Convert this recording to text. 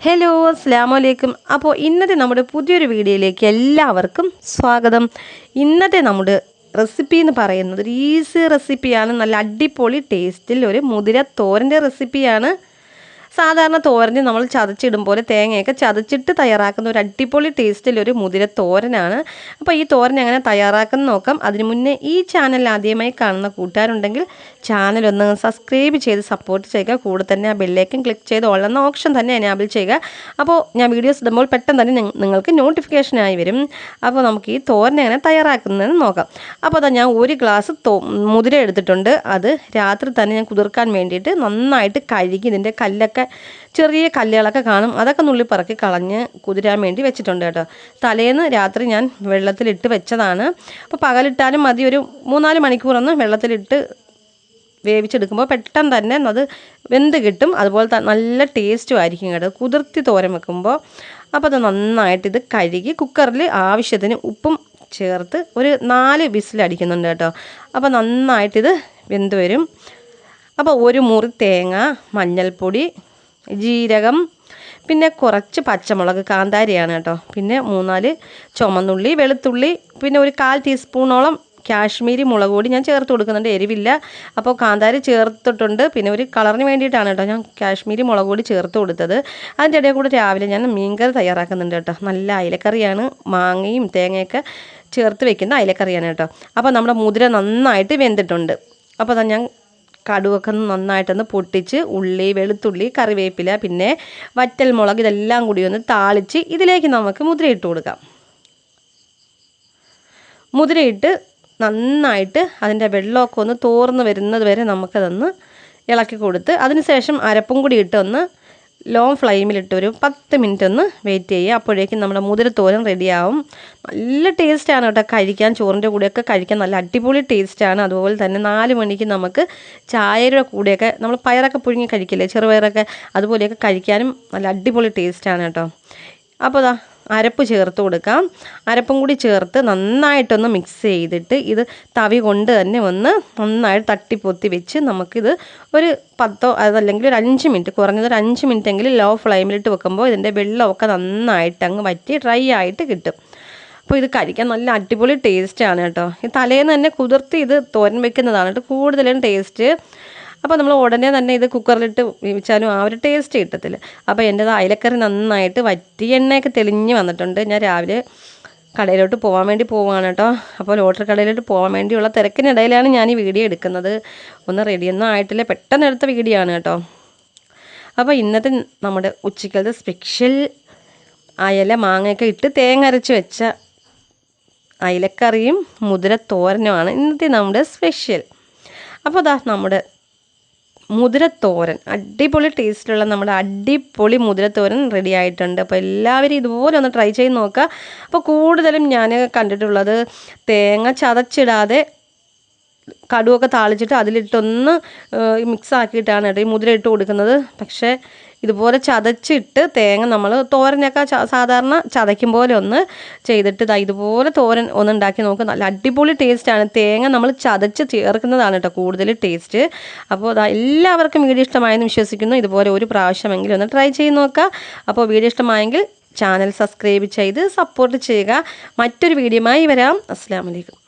Hello അസ്സാം വലൈക്കും അപ്പോൾ ഇന്നത്തെ നമ്മുടെ പുതിയൊരു വീഡിയോയിലേക്ക് എല്ലാവർക്കും സ്വാഗതം. ഇന്നത്തെ നമ്മുടെ റെസിപ്പി എന്ന് പറയുന്നത് ഒരു ഈസി റെസിപ്പിയാണ് നല്ല അടിപൊളി ടേസ്റ്റിൽ ഒരു മുതിര തോരന്റെ റെസിപ്പിയാണ് സാധാരണ തോരന് നമ്മൾ ചതച്ചിടും പോലെ തേങ്ങയൊക്കെ ചതച്ചിട്ട് തയ്യാറാക്കുന്ന ഒരു അടിപൊളി ടേസ്റ്റിലൊരു മുതിര തോരനാണ്. അപ്പോൾ ഈ തോരൻ എങ്ങനെ തയ്യാറാക്കുന്ന നോക്കാം. അതിന് മുന്നേ ഈ ചാനൽ ആദ്യമായി കാണുന്ന കൂട്ടുകാരുണ്ടെങ്കിൽ ചാനൽ ഒന്ന് സബ്സ്ക്രൈബ് ചെയ്ത് സപ്പോർട്ട് ചെയ്യുക. കൂടെ തന്നെ ആ ബെല്ലേക്കും ക്ലിക്ക് ചെയ്ത് ഉള്ളെന്ന ഓപ്ഷൻ തന്നെ എനാബിൾ ചെയ്യുക. അപ്പോൾ ഞാൻ വീഡിയോസ് ഇടുമ്പോൾ പെട്ടെന്ന് തന്നെ നിങ്ങ- നിങ്ങൾക്ക് നോട്ടിഫിക്കേഷനായി വരും. അപ്പോൾ നമുക്ക് ഈ തോരൻ എങ്ങനെ തയ്യാറാക്കുന്നതെന്ന് നോക്കാം. അപ്പോൾ അതാ ഞാൻ ഒരു ഗ്ലാസ് മുതിര എടുത്തിട്ടുണ്ട്. അത് രാത്രി തന്നെ ഞാൻ കുതിർക്കാൻ വേണ്ടിയിട്ട് നന്നായിട്ട് കഴുകി ഇതിന്റെ കല്ലൊക്കെ ചെറിയ കല്ലുകളൊക്കെ കാണും. അതൊക്കെ നുള്ളി പറക്കി കളഞ്ഞ് കുതിരാൻ വേണ്ടി വെച്ചിട്ടുണ്ട് കേട്ടോ. തലേന്ന് രാത്രി ഞാൻ വെള്ളത്തിലിട്ട് വെച്ചതാണ്. അപ്പോൾ പകലിട്ടാലും മതി. ഒരു മൂന്നാൽ മണിക്കൂറൊന്ന് വെള്ളത്തിലിട്ട് വേവിച്ചെടുക്കുമ്പോൾ പെട്ടെന്ന് തന്നെ അത് വെന്ത് കിട്ടും. അതുപോലെ നല്ല ടേസ്റ്റും ആയിരിക്കും കേട്ടോ. കുതിർത്തി തോരൻ വെക്കുമ്പോൾ. അപ്പോൾ അത് നന്നായിട്ട് ഇത് കഴുകി കുക്കറിൽ ആവശ്യത്തിന് ഉപ്പും ചേർത്ത് ഒരു നാല് വിസിലടിക്കുന്നുണ്ട് കേട്ടോ. അപ്പോൾ നന്നായിട്ടിത് വെന്ത് വരും. അപ്പോൾ ഒരു മുറി തേങ്ങ മഞ്ഞൾപ്പൊടി ജീരകം പിന്നെ കുറച്ച് പച്ചമുളക് കാന്താരിയാണ് കേട്ടോ. പിന്നെ മൂന്നാൽ ചുമന്നുള്ളി വെളുത്തുള്ളി പിന്നെ ഒരു കാൽ ടീസ്പൂണോളം കാശ്മീരി മുളക് പൊടി ഞാൻ ചേർത്ത് കൊടുക്കുന്നുണ്ട് എരിവില്ല. അപ്പോൾ കാന്താരി ചേർത്തിട്ടുണ്ട്. പിന്നെ ഒരു കളറിന് വേണ്ടിയിട്ടാണ് കേട്ടോ ഞാൻ കാശ്മീരി മുളക് പൊടി ചേർത്ത് കൊടുത്തത്. അതിന്റെ ഇടയിൽ കൂടെ രാവിലെ ഞാൻ മീൻകറി തയ്യാറാക്കുന്നുണ്ട് കേട്ടോ. നല്ല അയിലക്കറിയാണ്. മാങ്ങയും തേങ്ങയൊക്കെ ചേർത്ത് വെക്കുന്ന അയിലക്കറിയാണ് കേട്ടോ. അപ്പോൾ നമ്മുടെ മുതിര നന്നായിട്ട് വെന്തിട്ടുണ്ട്. അപ്പോൾ ഞാൻ കടുവൊക്കെ നന്നായിട്ടൊന്ന് പൊട്ടിച്ച് ഉള്ളി വെളുത്തുള്ളി കറിവേപ്പില പിന്നെ വറ്റൽ മുളക് ഇതെല്ലാം കൂടി ഒന്ന് താളിച്ച് ഇതിലേക്ക് നമുക്ക് മുദ്രയിട്ട് കൊടുക്കാം. മുദ്രയിട്ട് നന്നായിട്ട് അതിന്റെ വെള്ളമൊക്കെ ഒന്ന് തോർന്ന് വരുന്നത് വരെ നമുക്കതൊന്ന് ഇളക്കി കൊടുത്ത് അതിനുശേഷം അരപ്പും കൂടി ഇട്ട് ഒന്ന് ലോ ഫ്ലെയിമിലിട്ട് ഒരു പത്ത് മിനിറ്റ് ഒന്ന് വെയിറ്റ് ചെയ്യുക. അപ്പോഴേക്കും നമ്മുടെ മുതിരത്തോരൻ റെഡിയാവും നല്ല ടേസ്റ്റാണ് കേട്ടോ കഴിക്കാൻ. ചോറിന്റെ കൂടെയൊക്കെ കഴിക്കാൻ നല്ല അടിപൊളി ടേസ്റ്റാണ് അതുപോലെ തന്നെ നാല് മണിക്ക് നമുക്ക് ചായയുടെ കൂടെയൊക്കെ നമ്മൾ പയറൊക്കെ പുഴുങ്ങി കഴിക്കില്ലേ? ചെറുപയറൊക്കെ അതുപോലെയൊക്കെ കഴിക്കാനും നല്ല അടിപൊളി ടേസ്റ്റാണ് കേട്ടോ. അപ്പോൾ ദാ അരപ്പ് ചേർത്ത് കൊടുക്കാം. അരപ്പും കൂടി ചേർത്ത് നന്നായിട്ടൊന്ന് മിക്സ് ചെയ്തിട്ട് ഇത് തവി കൊണ്ട് തന്നെ ഒന്ന് നന്നായിട്ട് തട്ടിപ്പൊത്തി വെച്ച് നമുക്കിത് ഒരു പത്തോ അതല്ലെങ്കിൽ ഒരു അഞ്ച് മിനിറ്റ് കുറഞ്ഞത് ഒരു അഞ്ച് മിനിറ്റ് എങ്കിലും ലോ ഫ്ലെയിമിലിട്ട് വെക്കുമ്പോൾ ഇതിന്റെ വെള്ളമൊക്കെ നന്നായിട്ട് അങ്ങ് വറ്റി ഡ്രൈ ആയിട്ട് കിട്ടും. അപ്പോൾ ഇത് കഴിക്കാൻ നല്ല അടിപൊളി ടേസ്റ്റാണ് കേട്ടോ. ഈ തലേന്ന് തന്നെ കുതിർത്ത് ഇത് തോരൻ വെക്കുന്നതാണ് കേട്ടോ. കൂടുതലും ടേസ്റ്റ് അപ്പോൾ നമ്മൾ ഉടനെ തന്നെ ഇത് കുക്കറിലിട്ട് വേവിച്ചാലും ആ ഒരു ടേസ്റ്റ് കിട്ടത്തില്ല. അപ്പോൾ എന്റെത് അയലക്കറി നന്നായിട്ട് വറ്റി എണ്ണയൊക്കെ തെളിഞ്ഞ് വന്നിട്ടുണ്ട്. ഞാൻ രാവിലെ കടയിലോട്ട് പോകാൻ വേണ്ടി പോവുകയാണ് കേട്ടോ. അപ്പോൾ ലോട്ടറി കടയിലോട്ട് പോകാൻ വേണ്ടിയുള്ള തിരക്കിനിടയിലാണ് ഞാൻ ഈ വീഡിയോ എടുക്കുന്നത്. ഒന്ന് റെഡിയൊന്നും ആയിട്ടില്ല. പെട്ടെന്ന് എടുത്ത വീഡിയോ ആണ് കേട്ടോ. അപ്പോൾ ഇന്നത്തെ നമ്മുടെ ഉച്ചക്കലത്തെ സ്പെഷ്യൽ അയല മാങ്ങയൊക്കെ ഇട്ട് തേങ്ങ അരച്ച് വെച്ച അയലക്കറിയും മുതിര തോരനുമാണ് ഇന്നത്തെ നമ്മുടെ സ്പെഷ്യൽ അപ്പോൾ അതാ നമ്മുടെ മുതിരത്തോരൻ. അടിപൊളി ടേസ്റ്റിലുള്ള നമ്മുടെ അടിപൊളി മുതിരത്തോരൻ റെഡി ആയിട്ടുണ്ട്. അപ്പോൾ എല്ലാവരും ഇതുപോലെ ഒന്ന് ട്രൈ ചെയ്ത് നോക്കുക. അപ്പോൾ കൂടുതലും ഞാൻ കണ്ടിട്ടുള്ളത് തേങ്ങ ചതച്ചിടാതെ കടുവൊക്കെ താളിച്ചിട്ട് അതിലിട്ടൊന്ന് മിക്സ് ആക്കിയിട്ടാണ് കേട്ടോ ഈ മുതിര ഇട്ട് കൊടുക്കുന്നത്. പക്ഷേ ഇതുപോലെ ചതച്ചിട്ട് തേങ്ങ നമ്മൾ തോരനൊക്കെ സാധാരണ ചതയ്ക്കും പോലെ ഒന്ന് ചെയ്തിട്ട് ദാ ഇതുപോലെ തോരൻ ഒന്ന് ഉണ്ടാക്കി നോക്കുക നല്ല അടിപൊളി ടേസ്റ്റാണ് തേങ്ങ നമ്മൾ ചതച്ച് ചേർക്കുന്നതാണ് കേട്ടോ കൂടുതൽ ടേസ്റ്റ് അപ്പോൾ ദാ എല്ലാവർക്കും വീഡിയോ ഇഷ്ടമായെന്ന് വിശ്വസിക്കുന്നു. ഇതുപോലെ ഒരു പ്രാവശ്യമെങ്കിലും ഒന്ന് ട്രൈ ചെയ്ത് നോക്കുക അപ്പോൾ വീഡിയോ ഇഷ്ടമായെങ്കിൽ ചാനൽ സബ്സ്ക്രൈബ് ചെയ്ത് സപ്പോർട്ട് ചെയ്യുക. മറ്റൊരു വീഡിയോയുമായി വരാം. അസ്സാം വലൈക്കും